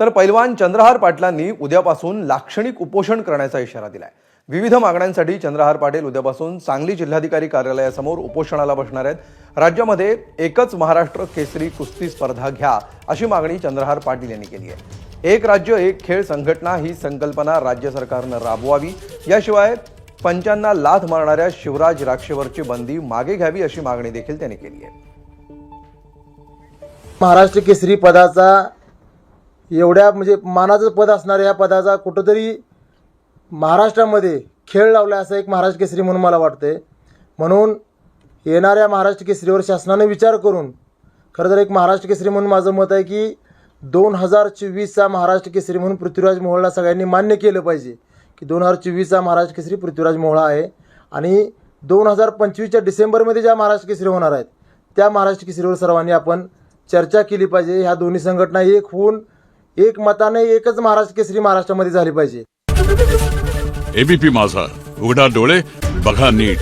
तर पैलवान चंद्रहार पाटलांनी उद्यापासून लाक्षणिक उपोषण करण्याचा इशारा दिलाय. विविध मागण्यांसाठी चंद्रहार पाटील उद्यापासून सांगली जिल्हाधिकारी कार्यालयासमोर उपोषणाला बसणार आहेत. राज्यामध्ये एकच महाराष्ट्र केसरी कुस्ती स्पर्धा घ्या अशी मागणी चंद्रहार पाटील यांनी केली आहे. एक राज्य एक खेळ संघटना ही संकल्पना राज्य सरकारनं राबवावी. याशिवाय पंचांना लाथ मारणाऱ्या शिवराज राक्षेवरची बंदी मागे घ्यावी अशी मागणी देखील त्यांनी केली आहे. महाराष्ट्र केसरी पदाचा एवढ्या म्हणजे मानाचं पद असणाऱ्या या पदाचा कुठंतरी महाराष्ट्रामध्ये खेळ लावला असं एक महाराष्ट्र केसरी म्हणून मला वाटतंय. म्हणून येणाऱ्या महाराष्ट्र केसरीवर शासनाने विचार करून खरं तर एक महाराष्ट्र केसरी म्हणून माझं मत आहे की दोन हजार चोवीसचा महाराष्ट्र केसरी म्हणून पृथ्वीराज मोहळला सगळ्यांनी मान्य केलं पाहिजे की दोन हजार चोवीसचा महाराष्ट्र केसरी पृथ्वीराज मोहोळा आहे. आणि दोन हजार पंचवीसच्या डिसेंबरमध्ये ज्या महाराष्ट्र केसरी होणार आहेत त्या महाराष्ट्र केसरीवर सर्वांनी आपण चर्चा केली पाहिजे. ह्या दोन्ही संघटना एक होऊन एक मताने एकच महाराष्ट्र केसरी महाराष्ट्रामध्ये झाली पाहिजे. एबीपी माझा. उघडा डोळे बघा नीट.